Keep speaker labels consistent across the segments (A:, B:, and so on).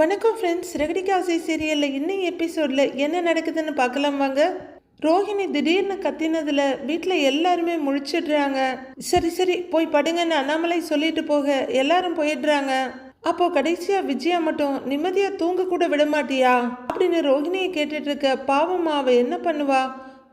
A: வணக்கம் ஃப்ரெண்ட்ஸ் ரெகடிகாசை சீரியலில் இன்னும் எபிசோடில் என்ன நடக்குதுன்னு பார்க்கலாம் வாங்க. ரோஹிணி திடீர்னு கத்தினதில் வீட்டில் எல்லாருமே முழிச்சிடுறாங்க. சரி சரி போய் படுங்கன்னு அண்ணாமலை சொல்லிட்டு போக எல்லாரும் போயிடுறாங்க. அப்போ கடைசியா விஜயா மட்டும் நிம்மதியா தூங்க கூட விட மாட்டியா? அப்படின்னு ரோஹிணியை கேட்டுட்டு இருக்க பாவமா அவ என்ன பண்ணுவா?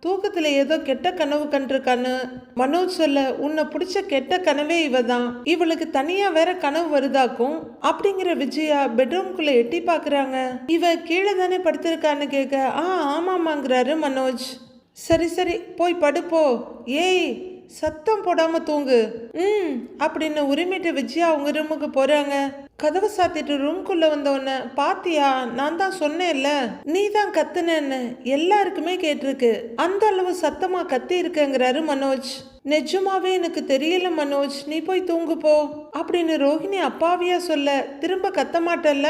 A: தூக்கத்துல ஏதோ கெட்ட கனவு கண்டிருக்கான்னு மனோஜ் சொல்ல உன்னை பிடிச்ச கெட்ட கனவே இவ தான் இவளுக்கு தனியா வேற கனவு வருதாக்கும்? அப்படிங்கிற விஜயா பெட்ரூம்குள்ள எட்டி பாக்குறாங்க. இவ கீழே தானே படுத்திருக்கான்னு கேட்க ஆ ஆமாமாங்கிறாரு மனோஜ். சரி சரி போய் படுப்போ. ஏய் சத்தம் போடாம தூங்கு. ம். அப்படின்னு உரிமைட்டு விஜயா அவங்க ரூமுக்கு போறாங்க. கதவை சாத்திட்டு ரூம்குள்ள வந்தவொடனே பாத்தியா நான் தான் சொன்னேன்ல. நீ தான் கத்துனேன்னு எல்லாருக்குமே கேட்டிருக்கு. அந்த அளவு சத்தமா கத்தி இருக்கங்கிறாரு மனோஜ். நிஜமாவே எனக்கு தெரியல மனோஜ். நீ போய் தூங்கு போ. அப்படின்னு ரோஹிணி அப்பாவியா சொல்ல திரும்ப கத்த மாட்டல்ல?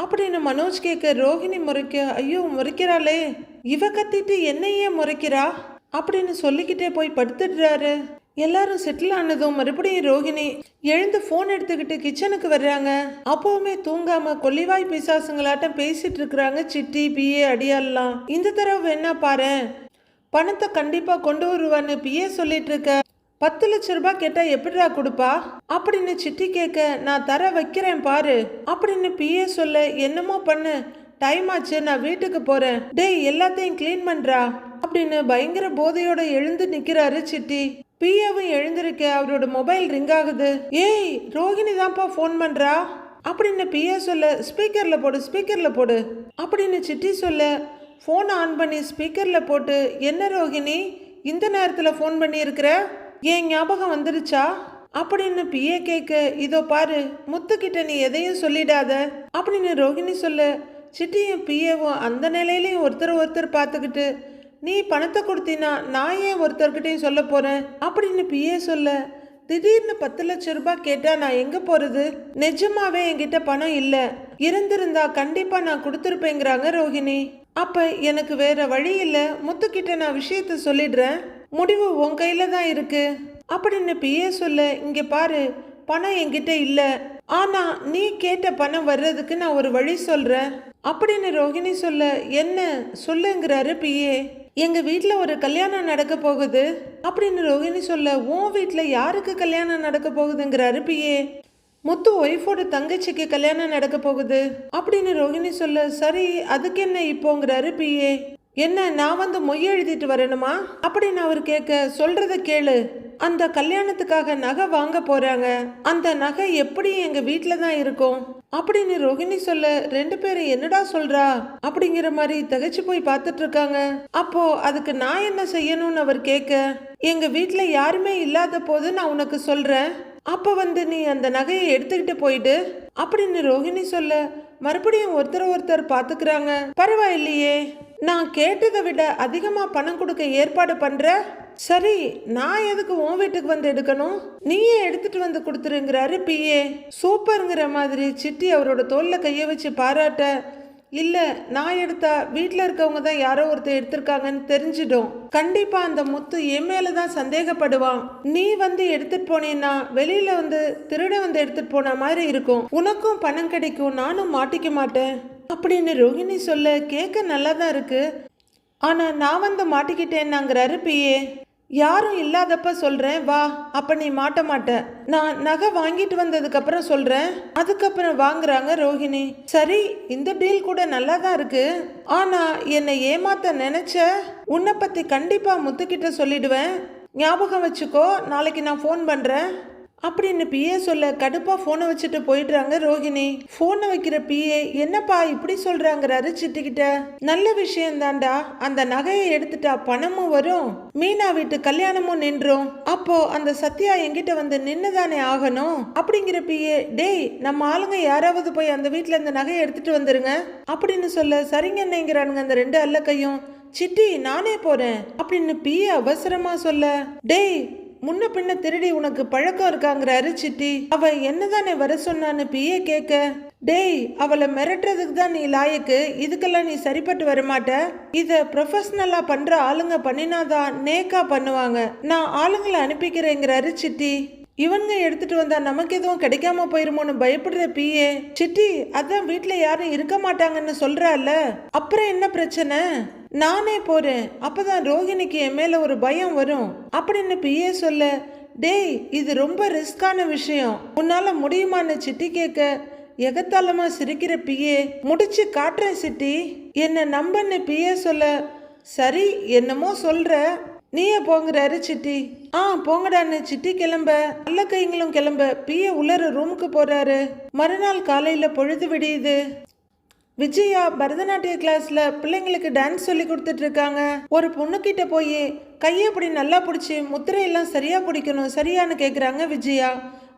A: அப்படின்னு மனோஜ் கேட்க ரோஹிணி முறைக்க ஐயோ முறைக்கிறாளே. இவ கத்திட்டு என்னையே முறைக்கிறா? அப்படின்னு சொல்லிக்கிட்டே போய் படுத்துடுறாரு. எல்லாரும் செட்டில் ஆனதும் மறுபடியும் ரோஹிணி எழுந்து ஃபோன் எடுத்துக்கிட்டு கிச்சனுக்கு வர்றாங்க. அப்பவுமே தூங்காம கொல்லிவாய் பிசாசுங்களாட்டம் பேசிட்டு இருக்கிறாங்க சிட்டி பிஏ அடியாலாம் இந்த தடவை வேணா பாரு. பணத்தை கண்டிப்பா கொண்டு வருவான்னு பிஏ சொல்லிட்டு இருக்க. பத்து லட்ச ரூபாய் கேட்டா எப்படிடா கொடுப்பா? அப்படின்னு சிட்டி கேட்க நான் தர வைக்கிறேன் பாரு. அப்படின்னு பிஏ சொல்ல என்னமோ பண்ணு. டைம் ஆச்சு நான் வீட்டுக்கு போறேன். டேய் எல்லாத்தையும் க்ளீன் பண்றா? அப்படின்னு பயங்கர போதையோட எழுந்து நிக்கிறாரு சிட்டி பிஏவும் எழுந்திருக்க அவரோட மொபைல் ரிங் ஆகுது. ஏய் ரோஹிணி தான்ப்பா ஃபோன் பண்றா? அப்படின்னு பிஏ சொல்ல ஸ்பீக்கர்ல போடு ஸ்பீக்கர்ல போடு. அப்படின்னு சிட்டி சொல்ல ஃபோன் ஆன் பண்ணி ஸ்பீக்கர்ல போட்டு என்ன ரோஹிணி இந்த நேரத்தில் ஃபோன் பண்ணியிருக்கிற? ஏன் ஞாபகம் வந்துருச்சா? அப்படின்னு பிஏ கேட்க இதோ பாரு முத்துக்கிட்ட நீ எதையும் சொல்லிடாத. அப்படின்னு ரோஹிணி சொல்ல சிட்டியும் பிஏவும் அந்த நிலையிலையும் ஒருத்தர் ஒருத்தர் பார்த்துக்கிட்டு நீ பணத்தை கொடுத்தினா நான் ஏன் ஒருத்தர்கிட்டையும் சொல்ல போகிறேன் அப்படின்னு பிஏ சொல்ல திடீர்னு பத்து லட்சம் ரூபாய் கேட்டா நான் எங்க போறது? நிஜமாவே என்கிட்ட பணம் இல்ல. இருந்திருந்தா கண்டிப்பா நான் கொடுத்துருப்பேங்கிறாங்க ரோஹிணி. அப்ப எனக்கு வேற வழி இல்ல. முத்துக்கிட்ட நான் விஷயத்த சொல்லிடுறேன். முடிவு உன் கையில தான் இருக்கு. அப்படின்னு பிஏ சொல்ல இங்க பாரு பணம் என்கிட்ட இல்ல. ஆனா நீ கேட்ட பணம் வர்றதுக்கு நான் ஒரு வழி சொல்றேன். அப்படின்னு ரோஹிணி சொல்ல என்ன சொல்லுங்கிறாரு பிஏ? எங்க வீட்டில் ஒரு கல்யாணம் நடக்க போகுது. அப்படின்னு ரோஹிணி சொல்ல உன் வீட்டில் யாருக்கு கல்யாணம் நடக்க போகுதுங்கிறாரு பிஏ? முத்து ஒய்ஃபோட தங்கச்சிக்கு கல்யாணம் நடக்க போகுது. அப்படின்னு ரோஹிணி சொல்ல சரி அதுக்கு என்ன இப்போங்கிறாரு பிஏ? என்ன நான் வந்து மொய் எழுதிட்டு வரணுமா? அப்படின்னு அவர் கேட்க சொல்றத கேளு. அந்த கல்யாணத்துக்காக நகை வாங்க போறாங்க. அந்த நகை எப்படி எங்க வீட்டில் தான் இருக்கும்? அப்படின்னு ரோகிணி சொல்ல ரெண்டு பேரும் என்னடா சொல்றா? அப்படிங்கிற மாதிரி தகச்சு போய் பார்த்துட்டு இருக்காங்க. அப்போ அதுக்கு நான் என்ன செய்யணும்னு அவர் கேட்க எங்க வீட்டுல யாருமே இல்லாத போது நான் உனக்கு சொல்றேன். அப்ப வந்து நீ அந்த நகையை எடுத்துக்கிட்டு போயிடு. அப்படின்னு ரோஹிணி சொல்ல மறுபடியும் ஒருத்தர் ஒருத்தர் பாத்துக்கிறாங்க பரவாயில்லையே. நான் கேட்டதை விட அதிகமாக பணம் கொடுக்க ஏற்பாடு பண்ணுற சரி நான் எதுக்கு உன் வீட்டுக்கு வந்து எடுக்கணும்? நீயே எடுத்துட்டு வந்து கொடுத்துருங்கிறாரு பிஏ சூப்பருங்கிற மாதிரி சிட்டி அவரோட தோலில் கையை வச்சு பாராட்ட இல்லை நான் எடுத்தா வீட்டில் இருக்கவங்க தான் யாரோ ஒருத்தர் எடுத்திருக்காங்கன்னு தெரிஞ்சிடும். கண்டிப்பாக அந்த முத்து என் மேலே தான் சந்தேகப்படுவான். நீ வந்து எடுத்துட்டு போனேன்னா வெளியில் வந்து திருட வந்து எடுத்துகிட்டு போன மாதிரி இருக்கும். உனக்கும் பணம் கிடைக்கும் நானும் மாட்டிக்க மாட்டேன். அப்படின்னு ரோஹிணி சொல்ல கேட்க நல்லா தான் இருக்கு. ஆனால் நான் வந்து மாட்டிக்கிட்டேன்னாங்கிறாரு பிஏ. யாரும் இல்லாதப்ப சொல்கிறேன் வா அப்போ நீ மாட்ட மாட்ட. நான் நகை வாங்கிட்டு வந்ததுக்கப்புறம் சொல்கிறேன் அதுக்கப்புறம் வாங்குறாங்க ரோஹிணி சரி இந்த டீல் கூட நல்லா தான் இருக்கு. ஆனால் என்னை ஏமாத்த நினச்ச உன்னை பற்றி கண்டிப்பாக முத்துக்கிட்ட சொல்லிடுவேன். ஞாபகம் வச்சுக்கோ நாளைக்கு நான் ஃபோன் பண்ணுறேன் அப்படின்னு பிஏ சொல்ல கடுப்பா ஃபோனை வச்சுட்டு போயிடுறாங்க ரோஹிணி. ஃபோனை வைக்கிற பிஏ என்னப்பா இப்படி சொல்றாங்கிறாரு சிட்டிக்கிட்ட நல்ல விஷயம் தாண்டா அந்த நகையை எடுத்துட்டா பணமும் வரும். மீனா வீட்டு கல்யாணமும் நின்றோம். அப்போ அந்த சத்யா என்கிட்ட வந்து நின்னுதானே ஆகணும்? அப்படிங்கிற பிஏ டேய் நம்ம ஆளுங்க யாராவது போய் அந்த வீட்டில் இந்த நகையை எடுத்துட்டு வந்துருங்க. அப்படின்னு சொல்ல சரிங்க என்னங்கிறானுங்க அந்த ரெண்டு அல்லக்கையும். சிட்டி நானே போறேன். அப்படின்னு பிஏ அவசரமா சொல்ல டேய் முன்ன பின்ன திருடி உனக்கு பழக்கம் இருக்காங்கிறாரு சிட்டி அவ என்னதானே வர சொன்னான்னு பிஏ கேட்க. டேய் அவளை மிரட்டுறதுக்கு தான் நீ லாயக்கு. இதுக்கெல்லாம் நீ சரிப்பட்டு வரமாட்ட இதை இத ப்ரொஃபஷனலா பண்ற ஆளுங்க பண்ணினாதான் நேக்கா பண்ணுவாங்க. நான் ஆளுங்களை அனுப்பிக்கிறேங்கிறாரு சிட்டி இவனுங்க எடுத்துட்டு வந்தா நமக்கு எதுவும் கிடைக்காம போயிருமோன்னு பயப்படுற பிஏ. சிட்டி அதான் வீட்டில் யாரும் இருக்க மாட்டாங்கன்னு சொல்றால அப்புறம் என்ன பிரச்சனை? நானே போறேன். அப்பதான் ரோகிணிக்கு என் மேல ஒரு பயம் வரும். அப்படின்னு பிஏ சொல்ல டேய் இது ரொம்ப ரிஸ்கான விஷயம். உன்னால முடியுமான்னு சிட்டி கேட்க எகத்தாளமா சிரிக்கிற பிஏ முடிச்சு காட்டுறேன் சிட்டி. என்ன நம்பன்னு பிஏ சொல்ல சரி என்னமோ சொல்ற. நீயே போங்கிறாரு சிட்டி. ஆ போங்கடான்னு சிட்டி கிளம்ப. நல்ல கைங்களும் கிளம்ப. பிஏ உள்ளர ரூமுக்கு போறாரு. மறுநாள் காலையில பொழுது விடியுது. விஜயா பரதநாட்டிய கிளாஸ்ல பிள்ளைங்களுக்கு டான்ஸ் சொல்லி கொடுத்துட்டு இருக்காங்க ஒரு பொண்ணுக்கிட்ட போய் கையை அப்படி நல்லா பிடிச்சி முத்திரையெல்லாம் சரியா பிடிக்கணும் சரியான்னு கேக்குறாங்க விஜயா.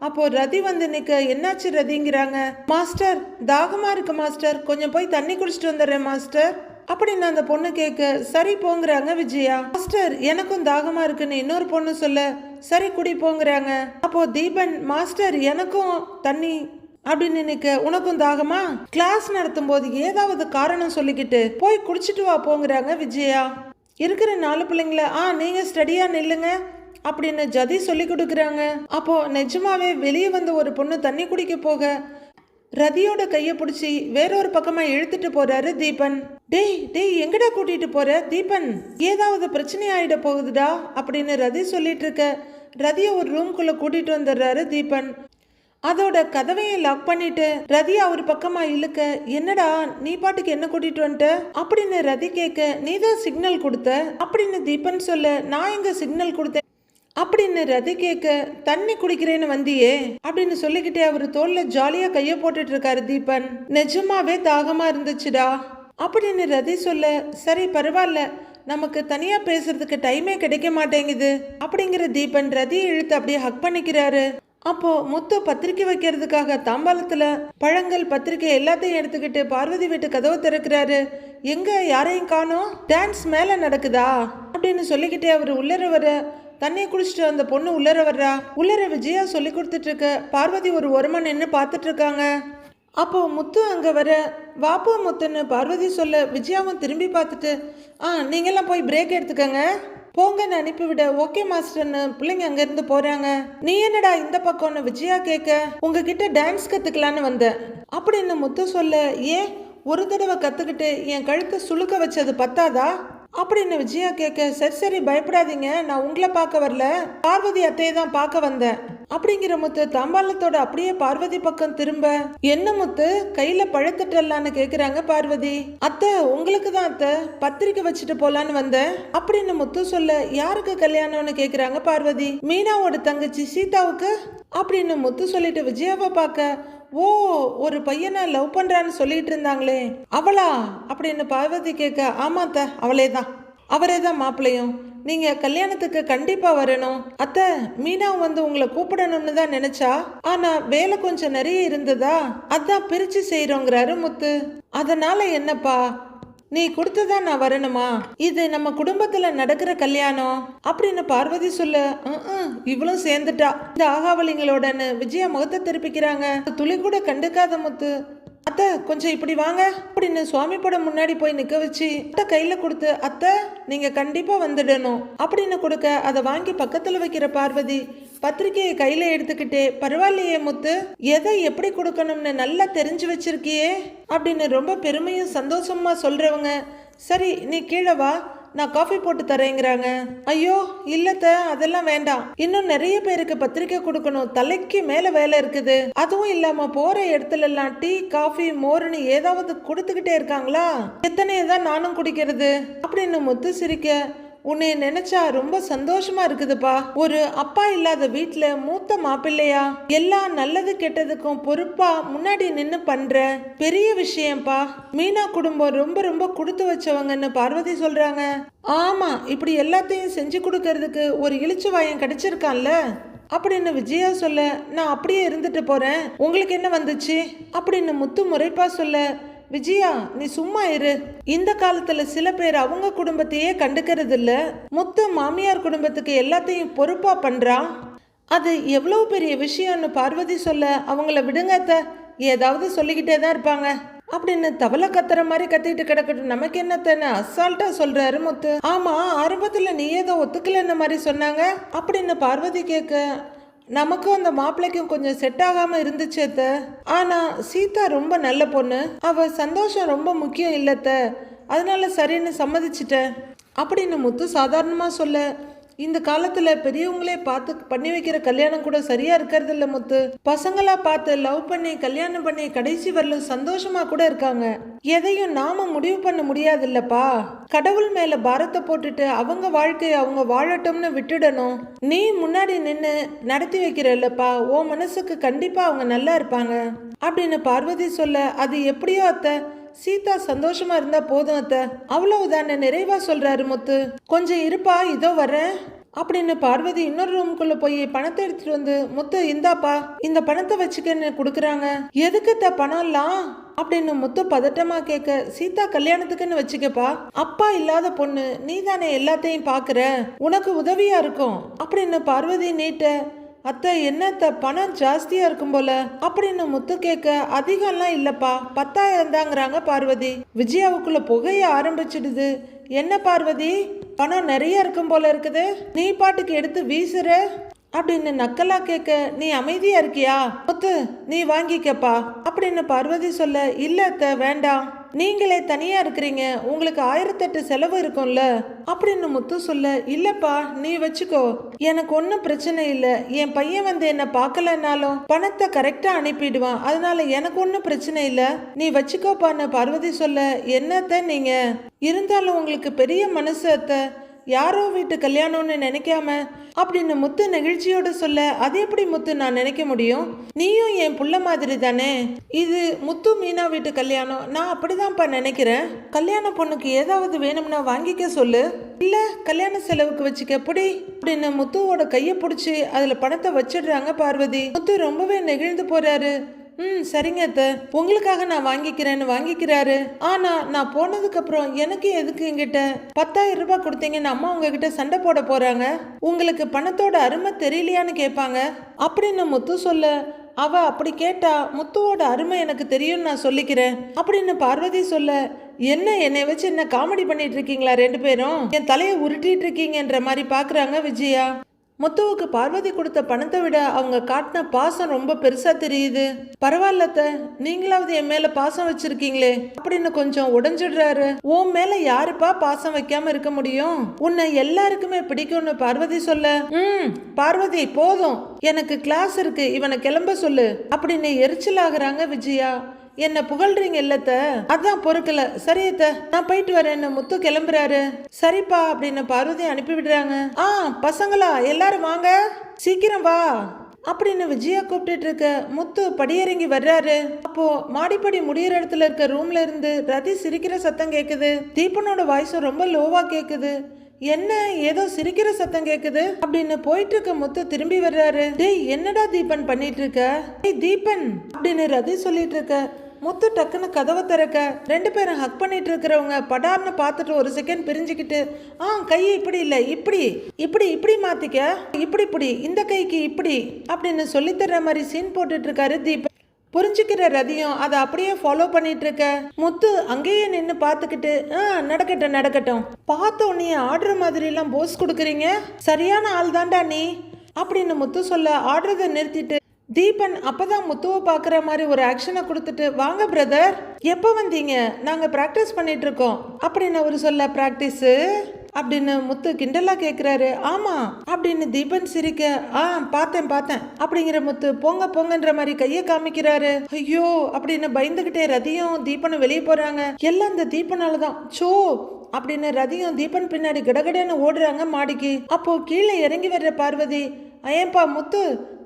A: அப்போ ரதி வந்து நிக்க என்னாச்சு ரதிங்கிறாங்க. மாஸ்டர் தாகமா இருக்கு மாஸ்டர். கொஞ்சம் போய் தண்ணி குடிச்சிட்டு வந்துடுறேன் மாஸ்டர். அப்படின்னு அந்த பொண்ணு கேட்க சரி போங்கிறாங்க விஜயா. மாஸ்டர் எனக்கும் தாகமா இருக்குன்னு இன்னொரு பொண்ணு சொல்ல சரி குடி போங்கிறாங்க. அப்போ தீபன் மாஸ்டர் எனக்கும் தண்ணி அப்படின்னு நினைக்க உனக்கும் தாகமா? கிளாஸ் நடத்தும் போது ஏதாவது காரணம் சொல்லிக்கிட்டு போய் குடிச்சிட்டு வா போங்கிறாங்க விஜயா. இருக்கிற நாலு பிள்ளைங்கள ஆ நீங்க ஸ்டடியா நில்லுங்க அப்படின்னு ஜதி சொல்லி கொடுக்குறாங்க. அப்போ நிஜமாவே வெளியே வந்த ஒரு பொண்ணு தண்ணி குடிக்க போக ரதியோட கையை பிடிச்சி வேறொரு பக்கமா இழுத்துட்டு போறாரு தீபன். டேய் டேய் எங்கடா கூட்டிட்டு போற தீபன்? ஏதாவது பிரச்சனை ஆயிட போகுதுடா அப்படின்னு ரதி சொல்லிட்டு இருக்க. ரதியை ஒரு ரூம்குள்ள கூட்டிட்டு வந்துடுறாரு தீபன். அதோட கதவையை லாக் பண்ணிட்டு ரதி அவர் பக்கமா இழுக்க என்னடா நீ பாட்டுக்கு என்ன கூட்டிட்டு வந்துட்ட? அப்படின்னு ரதி கேட்க நீ தான் சிக்னல் கொடுத்த? அப்படின்னு தீபன் சொல்ல நான் எங்க சிக்னல் கொடுத்தேன்? அப்படின்னு ரதி கேட்க தண்ணி குடிக்கிறேன்னு வந்தியே? அப்படின்னு சொல்லிக்கிட்டே அவர் தோல்ல ஜாலியா கைய போட்டுட்டு இருக்காரு தீபன். நிஜமாவே தாகமா இருந்துச்சுடா. அப்படின்னு ரதி சொல்ல சரி பரவாயில்ல. நமக்கு தனியா பேசுறதுக்கு டைமே கிடைக்க மாட்டேங்குது. அப்படிங்கிற தீபன் ரதி இழுத்து அப்படியே ஹக் பண்ணிக்கிறாரு. அப்போ முத்து பத்திரிக்கை வைக்கிறதுக்காக தாம்பாளத்துல பழங்கள் பத்திரிக்கை எல்லாத்தையும் எடுத்துக்கிட்டு பார்வதி வீட்டு கதவை திறக்கிறாரு. எங்க யாரையும் காணோம்? டான்ஸ் மேல நடக்குதா? அப்படின்னு சொல்லிக்கிட்டே அவர் உள்ளர வர தண்ணியை குடிச்சிட்டு அந்த பொண்ணு உள்ளர வர்றா. உள்ளர விஜயா சொல்லி கொடுத்துட்டு இருக்க பார்வதி ஒரு ஒருமா நின்று பார்த்துட்டு இருக்காங்க அப்போ முத்து அங்க வர வாப்போ முத்துன்னு பார்வதி சொல்ல விஜயாவும் திரும்பி பார்த்துட்டு ஆ நீங்கெல்லாம் போய் பிரேக் எடுத்துக்கங்க. போங்கன்னு அனுப்பிவிட. ஓகே மாஸ்டர்னு பிள்ளைங்க அங்கேருந்து போறாங்க. நீ என்னடா இந்த பக்கம்னு விஜயா கேட்க? உங்ககிட்ட டான்ஸ் கத்துக்கலான்னு வந்தேன். அப்படின்னு முத்து சொல்ல? ஏன்? ஒரு தடவை கத்துக்கிட்டு என் கழுத்தை சுழுக்க வச்சது பத்தாதா? அப்படின்னு விஜயா கேட்க சரி சரி பயப்படாதீங்க நான் உங்களை பார்க்க வரல. பார்வதி அத்தையை தான் பார்க்க வந்தேன். அப்படிங்கிற முத்து தாம்பாளத்தோட அப்படியே பார்வதி பக்கம் திரும்ப என்ன முத்து கையில பழத்திட்டலான்னு கேக்குறாங்க பார்வதி. அத்தை உங்களுக்கு தான் அத்தை பத்திரிக்கை வச்சுட்டு போலான்னு வந்தேன். அப்படின்னு முத்து சொல்ல யாருக்கு கல்யாணம்னு கேக்குறாங்க பார்வதி. மீனாவோட தங்கச்சி சீதாவுக்கு அப்படின்னு முத்து சொல்லிட்டு விஜயாவை பார்க்க ஓ ஒரு பையனை லவ் பண்றான்னு சொல்லிட்டு இருந்தாங்களே. அவளா? அப்படின்னு பார்வதி கேட்க ஆமாத்த அவளே தான் அவரே தான் மாப்பிள்ளையும். நீங்க கல்யாணத்துக்கு கண்டிப்பா வரணும். அத்தை மீனா வந்து உங்களை கூப்பிடணும்னு தான் நினைச்சா? ஆனா வேலை கொஞ்சம் நிறைய இருந்ததா? அதான் பிரிச்சு செய்யறோங்கிறாரு முத்து. அதனால என்னப்பா? நீ கொடுத்ததா நான் வரணுமா? இது நம்ம குடும்பத்துல நடக்கிற கல்யாணம். அப்படின்னு பார்வதி சொல்ல இவளும் சேர்ந்துட்டா. இந்த ஆகாவளிங்களோடன்னு விஜயா முகத்தை திருப்பிக்கிறாங்க. துளி கூட கண்டுக்காத முத்து. அத்தை கொஞ்சம் இப்படி வாங்க. அப்படின்னு சுவாமி படம் முன்னாடி போய் நிக்க வச்சு அத்தை கையில கொடுத்து அத்தை நீங்க கண்டிப்பா வந்துடணும். அப்படின்னு கொடுக்க அதை வாங்கி பக்கத்துல வைக்கிற பார்வதி பத்திரிக்கையை கையில எடுத்துக்கிட்டே பரவாயில்லையே முத்து எதை எப்படி கொடுக்கணும்னு நல்லா தெரிஞ்சு வச்சிருக்கியே அப்படின்னு ரொம்ப பெருமையும் சந்தோஷமா சொல்றவங்க சரி நீ கீழே வா நான் காஃபி போட்டு தரேங்கிறாங்க. ஐயோ இல்லத்த அதெல்லாம் வேண்டாம். இன்னும் நிறைய பேருக்கு பத்திரிக்கை கொடுக்கணும். தலைக்கு மேல வேலை இருக்குது. அதுவும் இல்லாம போற இடத்துல எல்லாம் டீ காஃபி மோர்னு ஏதாவது கொடுத்துக்கிட்டே இருக்காங்களா? எத்தனையதான் நானும் குடிக்கிறது? அப்படின்னு முத்து சிரிக்க உன்னை நினைச்சா ரொம்ப சந்தோஷமா இருக்குதுப்பா. ஒரு அப்பா இல்லாத வீட்டுல மூத்த மாப்பிள்ளையா? எல்லா நல்லது கெட்டதுக்கும் பொறுப்பா முன்னாடி நின்னு பண்ற பெரிய விஷயம்ப்பா. மீனா குடும்பம் ரொம்ப ரொம்ப கொடுத்து வச்சவங்கன்னு பார்வதி சொல்றாங்க. ஆமா இப்படி எல்லாத்தையும் செஞ்சு கொடுக்கறதுக்கு ஒரு இழிச்சு வாயம் கிடைச்சிருக்கான்ல? அப்படின்னு விஜயா சொல்ல நான் அப்படியே இருந்துட்டு போறேன். உங்களுக்கு என்ன வந்துச்சு? அப்படின்னு முத்து முறைப்பா சொல்ல விஜயா நீ சும்மா இரு. இந்த காலத்துல சில பேர் அவங்க குடும்பத்தையே கண்டுக்கிறது இல்ல முத்து மாமியார் குடும்பத்துக்கு எல்லாத்தையும் பொறுப்பா பண்றான் அது எவ்வளவு பெரிய விஷயம்னு பார்வதி சொல்ல அவங்கள விடுங்க அத்தை. ஏதாவது சொல்லிக்கிட்டே தான் இருப்பாங்க. அப்படின்னு தவளை கத்துற மாதிரி கத்திட்டு கிடக்கட்டும். நமக்கு என்னத்தன்னு அசால்ட்டா சொல்றாரு முத்து. ஆமா ஆரம்பத்துல நீ ஏதோ ஒத்துக்கலன்ன மாதிரி சொன்னாங்க. அப்படின்னு பார்வதி கேட்க நமக்கும் அந்த மாப்பிள்ளைக்கும் கொஞ்சம் செட் ஆகாம இருந்துச்சு அத்த. ஆனா சீதா ரொம்ப நல்ல பொண்ணு. அவ சந்தோஷம் ரொம்ப முக்கியம் இல்லத்த அதனால சரின்னு சம்மதிச்சிட்ட அப்படின்னு முத்து சாதாரணமா சொல்ல இந்த காலத்துல பெரியவங்களே பார்த்து பண்ணி வைக்கிற கல்யாணம் கூட சரியா இருக்கிறது இல்ல முத்து. பசங்களா பார்த்து லவ் பண்ணி கல்யாணம் பண்ணி கடைசி வரலும் சந்தோஷமா கூட இருக்காங்க. எதையும் நாம முடிவு பண்ண முடியாது இல்லப்பா கடவுள் மேல பாரத்தை போட்டுட்டு அவங்க வாழ்க்கையை அவங்க வாழட்டும்னு விட்டுடணும். நீ முன்னாடி நின்னு நடத்தி வைக்கிறல்லப்பா உன் மனசுக்கு கண்டிப்பா அவங்க நல்லா இருப்பாங்க. அப்படின்னு பார்வதி சொல்ல அது எப்படியோ அத்தை சீதா சந்தோஷமா இருந்தா போதும் அத்தை. அவ்வளவுதானே நிறைவா சொல்றாரு முத்து. கொஞ்சம் இருப்பா இதோ வரேன் அப்படின்னு பார்வதி இன்னொரு ரூமுக்குள்ள போய் பணத்தை எடுத்துட்டு வந்து முத்து இந்தாப்பா இந்த பணத்தை வச்சுக்கன்னு கொடுக்குறாங்க? எதுக்கு பணம்லாம்? அப்படின்னு முத்து பதட்டமா கேட்க சீதா கல்யாணத்துக்குன்னு வச்சுக்கப்பா. அப்பா இல்லாத பொண்ணு நீ தானே எல்லாத்தையும் பாக்குற. உனக்கு உதவியா இருக்கும். அப்படின்னு பார்வதி நீட்ட அத்தை என்னத்த பணம் ஜாஸ்தியா இருக்கும் போல? அப்படின்னு முத்து கேட்க அதிகம்லாம் இல்லப்பா பத்தாயிரம் தாங்கிறாங்க பார்வதி. விஜயாவுக்குள்ள புகைய ஆரம்பிச்சிடுது. என்ன பார்வதி? பணம் நிறைய இருக்கும் போல இருக்குது. நீ பாட்டுக்கு எடுத்து வீசுற? அப்படின்னு நக்கலா கேட்க நீ அமைதியா இருக்கியா? முத்து நீ வாங்கிக்கப்பா. அப்படின்னு பார்வதி சொல்ல இல்ல அத்தை வேண்டாம். நீங்களே தனியா இருக்கிறீங்க. உங்களுக்கு ஆயிரத்தெட்டு செலவு இருக்கும்ல. அப்படின்னு முத்து சொல்ல இல்லப்பா நீ வச்சுக்கோ. எனக்கு ஒன்றும் பிரச்சனை இல்லை. என் பையன் வந்து என்ன பார்க்கலனாலும் பணத்தை கரெக்டாக அனுப்பிடுவான். அதனால எனக்கு ஒன்றும் பிரச்சனை இல்லை. நீ வச்சுக்கோப்பான்னு பார்வதி சொல்ல என்னத்த நீங்க? இருந்தாலும் உங்களுக்கு பெரிய மனசு அத்தை. யாரோ வீட்டு கல்யாணம்னு நினைக்காம? அப்படின்னு முத்து நெகிழ்ச்சியோட சொல்ல அது எப்படி முத்து நான் நினைக்க முடியும்? நீயும் என் புள்ள மாதிரி தானே? இது முத்து மீனா வீட்டு கல்யாணம். நான் அப்படிதான்ப்பா நினைக்கிறேன். கல்யாண பொண்ணுக்கு ஏதாவது வேணும்னா வாங்கிக்க சொல்லு. இல்ல கல்யாண செலவுக்கு வச்சுக்க எப்படி அப்படின்னு முத்துவோட கையை பிடிச்சி அதுல பணத்தை வச்சிடுறாங்க பார்வதி. முத்து ரொம்பவே நெகிழ்ந்து போறாரு. ம் சரிங்க அத்தை. உங்களுக்காக நான் வாங்கிக்கிறேன்னு வாங்கிக்கிறாரு. ஆனா நான் போனதுக்கு அப்புறம் எனக்கு எதுக்கு என்கிட்ட பத்தாயிரம் ரூபாய் கொடுத்தீங்கன்னு அம்மா உங்ககிட்ட சண்டை போட போறாங்க? உங்களுக்கு பணத்தோட அருமை தெரியலையான்னு கேட்பாங்க. அப்படின்னு முத்து சொல்ல அவ அப்படி கேட்டா முத்துவோட அருமை எனக்கு தெரியும்னு நான் சொல்லிக்கிறேன். அப்படின்னு பார்வதி சொல்ல என்ன என்னை வச்சு என்ன காமெடி பண்ணிட்டு இருக்கீங்களா ரெண்டு பேரும்? என் தலையை உருட்டிட்டு இருக்கீங்கன்ற மாதிரி பாக்குறாங்க விஜயா. முத்துவுக்கு பார்வதி கொடுத்த பணத்தை விட அவங்க காட்டின பாசம் ரொம்ப பெருசா தெரியுது. பரவாயில்லத்த நீங்களாவது என் மேல பாசம் வச்சிருக்கீங்களே அப்படின்னு கொஞ்சம் உடஞ்சிடுறாரு. உன் மேல யாருப்பா பாசம் வைக்காம இருக்க முடியும்? உன்னை எல்லாருக்குமே பிடிக்கும்னு பார்வதி சொல்ல ம் பார்வதி போதும். எனக்கு கிளாஸ் இருக்கு இவனை கிளம்ப சொல்லு அப்படின்னு எரிச்சல் ஆகுறாங்க விஜயா. என்ன புகழ்றீங்க இல்லத்த? அதான் பொறுக்கல. சரியத்த நான் போயிட்டு வரேன்னு முத்து கிளம்புறாரு. சரிப்பா அப்படின்னு பார்வதி அனுப்பி விடுறாங்க. ஆ பசங்களா எல்லாரும் வாங்க. சீக்கிரம் வா. அப்படின்னு விஜயா கூப்பிட்டு இருக்க முத்து படியிறங்கி வர்றாரு. அப்போ மாடிப்படி முடியிற இடத்துல இருக்க ரூம்ல இருந்து ரதி சிரிக்கிற சத்தம் கேக்குது. தீபனோட வாய்ஸும் ரொம்ப லோவா கேக்குது. என்ன ஏதோ சிரிக்கிற சத்தம் கேக்குது? அப்படின்னு போயிட்டு இருக்க முத்து திரும்பி வர்றாரு. டேய் என்னடா தீபன் பண்ணிட்டு இருக்க டேய் தீபன் அப்படின்னு ரதி சொல்லிட்டு இருக்க முத்து டக்குன்னு கதவை திறக்க. ரெண்டு பேரும் ஹக் பண்ணிட்டு இருக்கிறவங்க படார்னு பார்த்துட்டு ஒரு செகண்ட் பிரிஞ்சுக்கிட்டு ஆ கையை இப்படி இல்லை இப்படி இப்படி இப்படி மாத்திக்க இப்படி இப்படி இந்த கைக்கு இப்படி அப்படின்னு சொல்லித்தர மாதிரி சீன் போட்டுட்டு இருக்காரு தீபன். புரிஞ்சுக்கிற ரதியும் அதை அப்படியே ஃபாலோ பண்ணிட்டு இருக்க முத்து அங்கேயே நின்று பார்த்துக்கிட்டு ஆ நடக்கட்டும் நடக்கட்டும். பார்த்த உடனே ஆடுற மாதிரிலாம் போஸ் கொடுக்குறீங்க? சரியான ஆள் தான்டா நீ. அப்படின்னு முத்து சொல்ல ஆடுறதை நிறுத்திட்டு தீபன் அப்பதான் முத்துவை பார்க்குற மாதிரி ஒரு ஆக்ஷனை கொடுத்துட்டு வாங்க பிரதர் எப்போ வந்தீங்க? நாங்கள் ப்ராக்டிஸ் பண்ணிட்டு இருக்கோம் அப்படின்னு அவர் சொல்ல ப்ராக்டிஸு அப்படின்னு முத்து கிண்டலா கேட்குறாரு ஆமா அப்படின்னு தீபன் சிரிக்க ஆ பார்த்தேன் பார்த்தேன் அப்படிங்கிற முத்து போங்க போங்கன்ற மாதிரி கையை காமிக்கிறாரு. ஐயோ அப்படின்னு பயந்துகிட்டே ரதியும் தீபனும் வெளியே போறாங்க. எல்லாம் இந்த தீபனால தான் சோ அப்படின்னு ரதியும் தீபன் பின்னாடி கடகடன்னு ஓடுறாங்க மாடிக்கு. அப்போ கீழே இறங்கி வர்ற பார்வதி ஏன்பா முத்து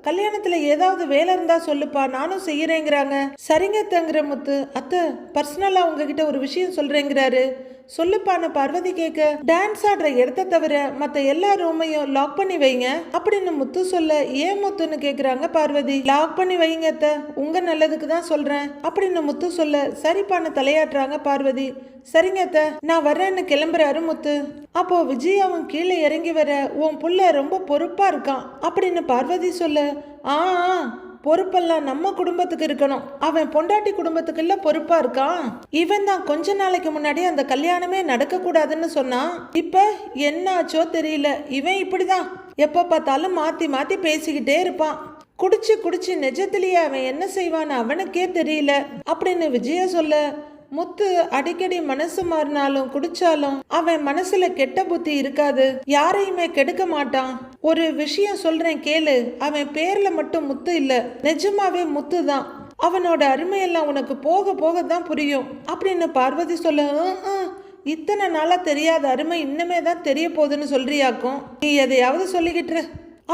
A: கல்யாணத்துல ஏதாவது வேலை இருந்தா சொல்லுப்பா நானும் செய்யறேங்கிறாங்க. சரிங்க தங்குற முத்து அத்தை பர்சனலா உங்ககிட்ட ஒரு விஷயம் சொல்றேங்கிறாரு. சொல்லுப்பான்னு பார்வதி கேட்க டான்ஸ் ஆடுற இடத்த தவிர மத்த எல்லா ரூமையும் லாக் பண்ணி வைங்க அப்படின்னு முத்து சொல்ல ஏன் முத்துன்னு கேக்குறாங்க பார்வதி. லாக் பண்ணி வைங்க அத்தை. உங்க நல்லதுக்கு தான் சொல்றேன் அப்படின்னு முத்து சொல்ல சரிப்பான்னு தலையாட்டுறாங்க பார்வதி. சரிங்க அத்தை. நான் வர்றேன்னு கிளம்புறாரு முத்து. அப்போ விஜய் அவன் கீழே இறங்கி வர உன் புள்ள ரொம்ப பொறுப்பா இருக்கான் அப்படின்னு பார்வதி சொல்ல ஆ ஆ, பொறுப்பெல்லாம் நம்ம குடும்பத்துக்கு இருக்கணும். அவன் பொண்டாட்டி குடும்பத்துக்கு இல்ல பொறுப்பா இருக்கான். இவன் தான் கொஞ்ச நாளைக்கு முன்னாடி அந்த கல்யாணமே நடக்க கூடாதுன்னு சொன்னான். இப்ப என்னாச்சோ தெரியல. இவன் இப்படிதான். எப்ப பார்த்தாலும் மாத்தி மாத்தி பேசிக்கிட்டே இருப்பான். குடிச்சு குடிச்சு நிஜத்திலேயே அவன் என்ன செய்வான்னு அவனுக்கே தெரியல. அப்படின்னு விஜய சொல்ல முத்து அடிக்கடி மனசு மாறினாலும் குடிச்சாலும் அவன் மனசுல கெட்ட புத்தி இருக்காது. யாரையுமே கெடுக்க மாட்டான். ஒரு விஷயம் சொல்றேன் கேளு. அவன் பேர்ல மட்டும் முத்து இல்ல. நிஜமாவே முத்து தான். அவனோட அருமையெல்லாம் உனக்கு போக போக தான் புரியும். அப்படின்னு பார்வதி சொல்ல இத்தனை நாளா தெரியாத அருமை இன்னுமே தான் தெரிய போகுதுன்னு சொல்றியாக்கும். நீ எதையாவது சொல்லிக்கிட்டு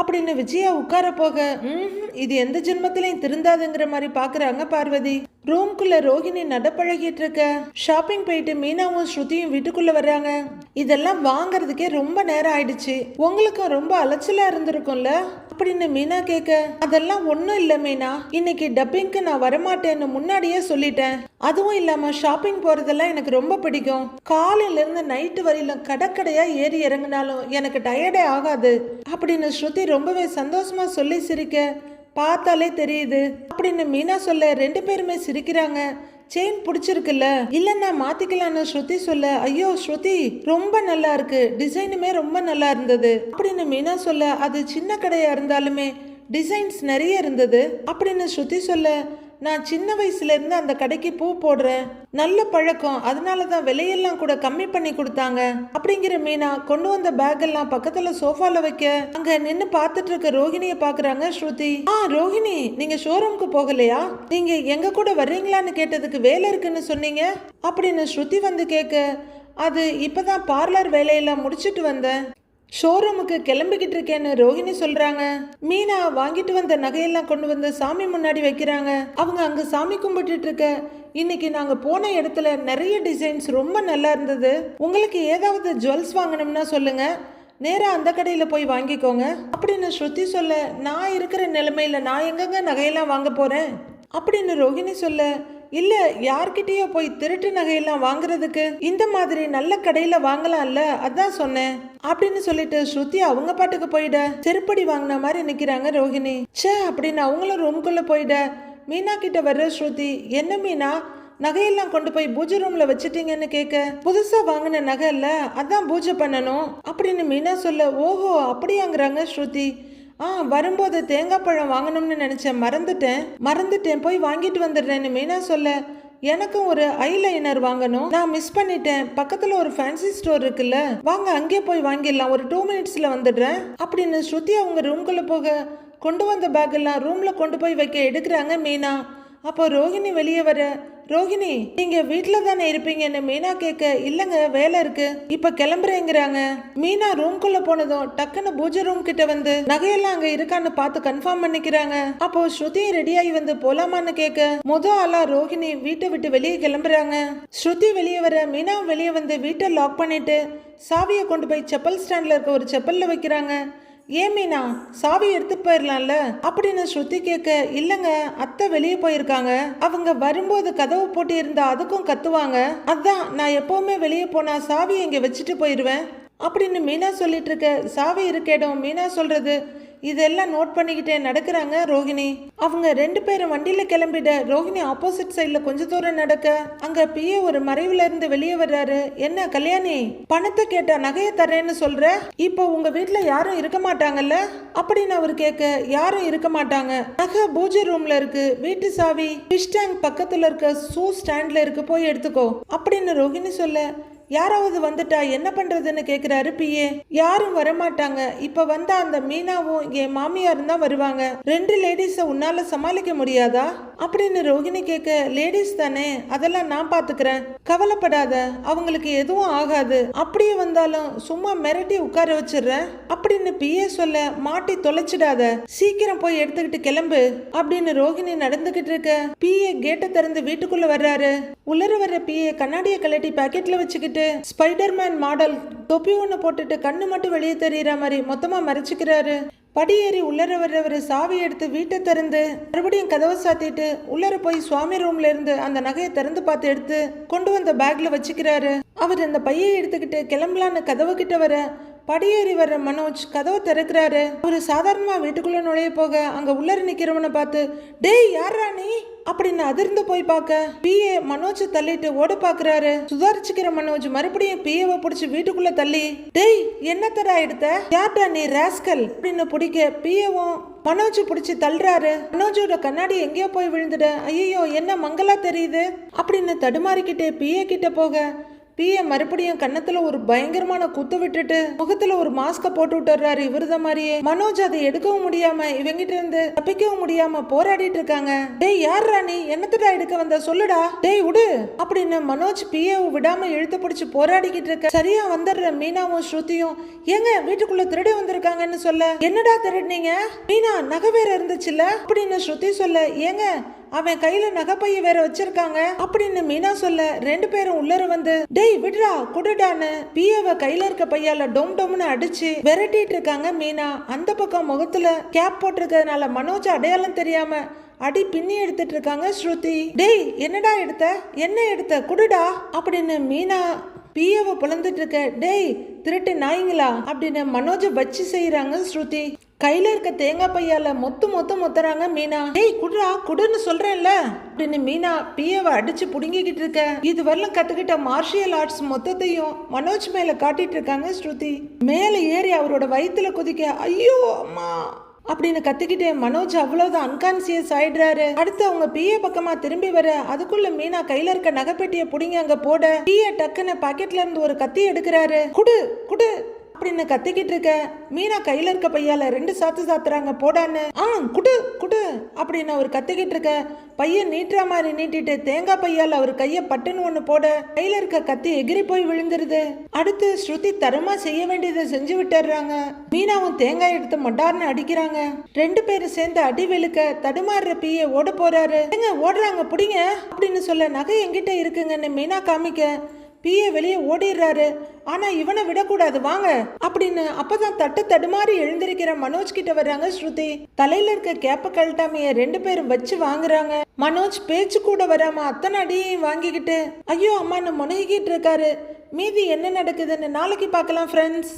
A: அப்படின்னு விஜயா உட்கார போக "ம்ஹும், இது எந்த ஜென்மத்திலையும் திருந்தாதுங்கிற மாதிரி பாக்குறாங்க பார்வதி. ரூம்குள்ள ரோகிணி நடப்பழகிட்டு இருக்க ஷாப்பிங் போயிட்டு மீனாவும் ஸ்ருதியும் வீட்டுக்குள்ள வர்றாங்க. இதெல்லாம் வாங்குறதுக்கே ரொம்ப நேரம் ஆயிடுச்சு. உங்களுக்கும் ரொம்ப அலைச்சலா இருந்திருக்கும்ல? அப்படின்னு மீனா கேட்க அதெல்லாம் ஒன்றும் இல்லை மீனா. இன்னைக்கு டப்பிங்க்கு நான் வரமாட்டேன்னு முன்னாடியே சொல்லிட்டேன். அதுவும் இல்லாம ஷாப்பிங் போறதெல்லாம் எனக்கு ரொம்ப பிடிக்கும். காலையில இருந்து நைட்டு வரையிலும் கடற்கடையா ஏறி இறங்கினாலும் எனக்கு டயர்டே ஆகாது. அப்படின்னு ஸ்ருதி ரொம்பவே சந்தோஷமா சொல்லி சிரிக்க பார்த்தாலே தெரியுது. அப்படின்னு மீனா சொல்ல ரெண்டு பேருமே சிரிக்கிறாங்க. செயின் பிடிச்சிருக்குல்ல? இல்லைன்னா மாத்திக்கலான்னு ஸ்ருதி சொல்ல ஐயோ ஸ்ருதி ரொம்ப நல்லா இருக்கு. டிசைனுமே ரொம்ப நல்லா இருந்தது. அப்படின்னு மீனா சொல்ல அது சின்ன கடையா இருந்தாலுமே டிசைன்ஸ் நிறைய இருந்தது. அப்படின்னு ஸ்ருதி சொல்ல நான் சின்ன வயசுலேருந்து அந்த கடைக்கு பூ போடுறேன். நல்ல பழக்கம். அதனால தான் விலையெல்லாம் கூட கம்மி பண்ணி கொடுத்தாங்க. அப்படிங்கிற மீனா கொண்டு வந்த பேக் எல்லாம் பக்கத்துல சோஃபால வைக்க. அங்க நின்னு பார்த்துட்டு இருக்க ரோஹிணிய பாக்குறாங்க ஸ்ருதி. ஆ ரோஹிணி நீங்க ஷோரூம்க்கு போகலையா? நீங்க எங்க கூட வர்றீங்களான்னு கேட்டதுக்கு வேலை இருக்குன்னு சொன்னீங்க? அப்படின்னு ஸ்ருதி வந்து கேட்க அது இப்பதான் பார்லர் வேலையெல்லாம் முடிச்சிட்டு வந்தேன். ஷோரூமுக்கு கிளம்பிக்கிட்டு இருக்கேன்னு ரோஹிணி சொல்றாங்க. மீனா வாங்கிட்டு வந்த நகையெல்லாம் கொண்டு வந்து சாமி முன்னாடி வைக்கிறாங்க. அவங்க அங்க சாமி கும்பிட்டுட்டு இருக்க இன்னைக்கு நாங்க போன இடத்துல நிறைய டிசைன்ஸ் ரொம்ப நல்லா இருந்தது. உங்களுக்கு ஏதாவது ஜுவல்ஸ் வாங்கணும்னா சொல்லுங்க. நேரா அந்த கடையில போய் வாங்கிக்கோங்க. அப்படின்னு ஸ்ருதி சொல்ல நான் இருக்கிற நிலைமையில நான் எங்கங்க நகையெல்லாம் வாங்க போறேன்? அப்படின்னு ரோஹிணி சொல்ல இல்ல யார்கிட்டயோ போய் திருட்டு நகையெல்லாம் வாங்குறதுக்கு இந்த மாதிரி நல்ல கடையில வாங்கலாம்ல அதான் சொன்னேன். அப்படின்னு சொல்லிட்டு ஸ்ருதி அவங்க பாட்டுக்கு போயிட செருப்படி வாங்கின மாதிரி நிக்கிறாங்க ரோஹிணி. ச்சே அப்படின்னு அவங்களும் ரூம்குள்ள போயிட மீனா கிட்ட வர்ற ஸ்ருதி என்ன மீனா நகையெல்லாம் கொண்டு போய் பூஜை ரூம்ல வச்சிட்டீங்கன்னு கேட்க புதுசா வாங்கின நகை இல்ல அதான் பூஜை பண்ணணும். அப்படின்னு மீனா சொல்ல ஓஹோ அப்படியாங்கிறாங்க ஸ்ருதி. ஆ வரும்போது தேங்காய் பழம் வாங்கணும்னு நினச்சேன். மறந்துட்டேன். மறந்துட்டேன். போய் வாங்கிட்டு வந்துடுறேன்னு மீனா சொல்ல. எனக்கும் ஒரு ஐலைனர் வாங்கணும். நான் மிஸ் பண்ணிட்டேன். பக்கத்துல ஒரு ஃபேன்சி ஸ்டோர் இருக்குல்ல. வாங்க அங்கே போய் வாங்கிடலாம். ஒரு டூ மினிட்ஸ்ல வந்துடுறேன். அப்படின்னு ஸ்ருதி அவங்க ரூம்குள்ள போக கொண்டு வந்த பேக் எல்லாம் ரூம்ல கொண்டு போய் வைக்க எடுக்கிறாங்க மீனா. அப்போ ரோஹிணி வெளியே வர ரோஹிணி நீங்க வீட்டுல தானே இருப்பீங்கன்னு மீனா கேட்க இல்லங்க வேலை இருக்கு. இப்ப கிளம்புறேங்கிறாங்க. மீனா ரூம்குள்ள போனதும் டக்குன்னு பூஜை ரூம் கிட்ட வந்து நகையெல்லாம் அங்க இருக்கான்னு பார்த்து கன்ஃபார்ம் பண்ணிக்கிறாங்க. அப்போ ஸ்ருதி ரெடியாகி வந்து போலாமான்னு கேட்க முத ஆளா ரோஹிணி வீட்டை விட்டு வெளியே கிளம்புறாங்க. ஸ்ருதி வெளியே வர மீனா வெளியே வந்து வீட்டை லாக் பண்ணிட்டு சாவியை கொண்டு போய் செப்பல் ஸ்டாண்ட்ல இருக்க ஒரு செப்பல்ல வைக்கிறாங்க. ஏன் மீனா சாவி எடுத்துட்டு போயிடலாம்ல அப்படின்னு ஸ்ருதி கேட்க இல்லைங்க அத்தை வெளியே போயிருக்காங்க. அவங்க வரும்போது கதவு போட்டு இருந்தா அதுக்கும் கத்துவாங்க. அதான் நான் எப்பவுமே வெளியே போனா சாவி இங்க வச்சுட்டு போயிடுவேன் அப்படின்னு மீனா சொல்லிட்டு இருக்க சாவி இருக்க இடம் மீனா சொல்றது இதெல்லாம் நோட் பண்ணிக்கிட்டே நடக்கிறாங்க ரோஹிணி அவங்க ரெண்டு பேரும் வண்டியில கிளம்பிட ரோஹிணி ஆப்போசிட் சைடில் கொஞ்ச தூரம் நடக்க அங்க பிஏ ஒரு மறைவுல இருந்து வெளியே வர்றாரு. என்ன கல்யாணி பணத்தை கேட்டா நகையை தரேன்னு சொல்ற? இப்போ உங்க வீட்ல யாரும் இருக்க மாட்டாங்கல்ல? அப்படின்னு அவர் கேட்க யாரும் இருக்க மாட்டாங்க. நகை பூஜை ரூம்ல இருக்கு. வீட்டு சாவி ஃபிஷ் டேங்க் பக்கத்துல இருக்க ஷூ ஸ்டாண்ட்ல இருக்கு. போய் எடுத்துக்கோ. அப்படின்னு ரோஹிணி சொல்ல யாராவது வந்துட்டா என்ன பண்றதுன்னு கேக்குறாரு பிஏ யாரும் வரமாட்டாங்க. இப்ப வந்தா அந்த மீனாவும் என் மாமியாரும் தான் வருவாங்க. ரெண்டு லேடிஸ உன்னால சமாளிக்க முடியாதா? அப்படின்னு ரோஹிணி கேட்க லேடிஸ் தானே அதெல்லாம் நான் பாத்துக்கிறேன். கவலைப்படாத அவங்களுக்கு எதுவும் ஆகாது. அப்படியே வந்தாலும் சும்மா மிரட்டி உட்கார வச்சிடுறேன். அப்படின்னு பிஏ சொல்ல மாட்டி தொலைச்சிடாத. சீக்கிரம் போய் எடுத்துக்கிட்டு கிளம்பு. அப்படின்னு ரோஹிணி நடந்துகிட்டு இருக்க பிஏ கேட்டை திறந்து வீட்டுக்குள்ள வர்றாரு. உலர வர்ற பிஏ கண்ணாடியை கழட்டி பாக்கெட்ல வச்சுக்கிட்டு ஸ்பைடர்மேன் மாடல் தொப்பி ஒன்று போட்டுட்டு கண்ணு மட்டும் வெளியே தெரியற மாதிரி மொத்தமாக மறைச்சிக்கிறாரு. படியேறி உள்ளர வர்றவர் சாவி எடுத்து வீட்டை திறந்து மறுபடியும் கதவை சாத்திட்டு உள்ளர போய் சுவாமி ரூம்ல இருந்து அந்த நகையை திறந்து பார்த்து எடுத்து கொண்டு வந்த பேக்ல வச்சுக்கிறாரு. அவர் அந்த பையை எடுத்துக்கிட்டு கிளம்பலான்னு கதவு கிட்ட வர படியேறி வர்ற மனோஜ் கதவை திறக்கிறாரு. ஒரு சாதாரணமா வீட்டுக்குள்ள நுழைய போக அங்க உள்ளர நிக்கிறவனை பார்த்து டேய் யாரா நீ? அப்படின்னு அதிர்ந்து போய் பார்க்க பிஏ மனோஜ் தள்ளிட்டு ஓட பாக்குறாரு சுதாரிச்சுக்கிற மனோஜ் மறுபடியும் பிஏவை பிடிச்சி வீட்டுக்குள்ள தள்ளி டேய் என்னத்தடா எடுத்த? யார்டா நீ ராஸ்கல்? அப்படின்னு பிடிக்க பிஏவும் மனோஜ் பிடிச்சி தள்ளுறாரு. மனோஜோட கண்ணாடி எங்கேயோ போய் விழுந்துட ஐயோ என்ன மங்களா தெரியுது? அப்படின்னு தடுமாறிக்கிட்டே பிஏ கிட்ட போக பிஏ மறுபடியும் கன்னத்துல ஒரு பயங்கரமான குத்து விட்டுட்டு முகத்துல ஒரு மாஸ்க போட்டு விட்டுறாரு இவருத மாதிரியே. மனோஜ் அதை எடுக்கவும் முடியாம இவங்கிட்ட இருந்து தப்பிக்கவும் முடியாம போராடிட்டு இருக்காங்க. டேய் யார் ராணி என்னத்தடா எடுக்க வந்த? சொல்லுடா. டேய் விடு அப்படின்னு மனோஜ் பிஏ விடாம இழுத்து பிடிச்சு போராடிக்கிட்டு இருக்க. சரியா வந்துடுற மீனாவும் ஸ்ருதியும். ஏங்க வீட்டுக்குள்ள திருடி வந்திருக்காங்கன்னு சொல்ல. என்னடா திருடினீங்க? மீனா நகை வேற இருந்துச்சுல்ல? அப்படின்னு ஸ்ருதி சொல்ல. ஏங்க அவன் கையில நகைப்பைய வேற வச்சிருக்காங்க. அப்படின்னு மீனா சொல்ல ரெண்டு பேரும் உள்ளர வந்து டேய் விடுடா குடுடான்னு. பியவ கையில இருக்க பையால டொம் டொம்னு அடிச்சு விரட்டிட்டு இருக்காங்க மீனா. அந்த பக்கம் முகத்துல கேப் போட்டிருக்கிறதுனால மனோஜ் அடையாளம் தெரியாம அடி பின்னி எடுத்துட்டு இருக்காங்க ஸ்ருதி. டேய் என்னடா எடுத்த? என்ன எடுத்த? குடுடா. அப்படின்னு மீனா பியவ புலந்துட்டு இருக்க டேய் திருட்டு நாய்ங்களா? அப்படின்னு மனோஜ வச்சு செய்யறாங்க ஸ்ருதி. கையில இருக்க தேங்காய் பையால மொத்து மொத்தம் மொத்தறாங்க மீனா. டேய் குடுறா குடுன்னு சொல்றேன்ல. அப்படின்னு மீனா பிஏவை அடிச்சு புடுங்கிக்கிட்டு இருக்க. இது வரலாம் கத்துக்கிட்ட மார்ஷியல் ஆர்ட்ஸ் மொத்தத்தையும் மனோஜ் மேல காட்டிட்டு இருக்காங்க ஸ்ருதி. மேல ஏறி அவரோட வயித்துல குதிக்க ஐயோ அம்மா. அப்படின்னு கத்திக்கிட்டே மனோஜ் அவ்வளவுதான் அன்கான்சியஸ் ஆயிடுறாரு. அடுத்து அவங்க பிஏ பக்கமா திரும்பி வர அதுக்குள்ள மீனா கையில இருக்க நகைப்பெட்டியை புடிங்க அங்க போட பிஏ டக்குன்னு பாக்கெட்ல இருந்து ஒரு கத்தி எடுக்கிறாரு. குடு குடு. அப்படின்னு கத்திக்கிட்டு இருக்க? மீனா கையில இருக்க பையால ரெண்டு சாத்து சாத்துறாங்க போடான்னு. ஆ குடு குடு அப்படின்னு அவர் கத்திக்கிட்டு இருக்க. பையன் நீட்டுற மாதிரி நீட்டிட்டு தேங்காய் பையால அவர் கைய பட்டுன்னு ஒண்ணு போட கையில இருக்க கத்தி எகிரி போய் விழுந்துருது. அடுத்து ஸ்ருதி தரமா செய்ய வேண்டியதை செஞ்சு விட்டுறாங்க மீனாவும் தேங்காய் எடுத்து மொட்டார்னு அடிக்கிறாங்க. ரெண்டு பேரும் சேர்ந்து அடி வெளுக்க தடுமாறுற பிய ஓட போறாரு. எங்க ஓடுறாங்க புடிங்க அப்படின்னு சொல்ல நகை எங்கிட்ட இருக்குங்கன்னு மீனா காமிக்க. பிஏ வெளியே ஓடிடுறாரு. ஆனா இவனை விடக்கூடாது வாங்க. அப்படின்னு அப்பதான் தட்டு தடுமாறி எழுந்திருக்கிற மனோஜ் கிட்ட வர்றாங்க ஸ்ருதி. தலையில இருக்க கேப்ப கழட்டாமைய ரெண்டு பேரும் வச்சு வாங்குறாங்க. மனோஜ் பேச்சு கூட வராம அத்தனை அடியையும் வாங்கிக்கிட்டு ஐயோ அம்மான்னு முனகிக்கிட்டு இருக்காரு. மீதி என்ன நடக்குதுன்னு நாளைக்கு பார்க்கலாம் ஃப்ரெண்ட்ஸ்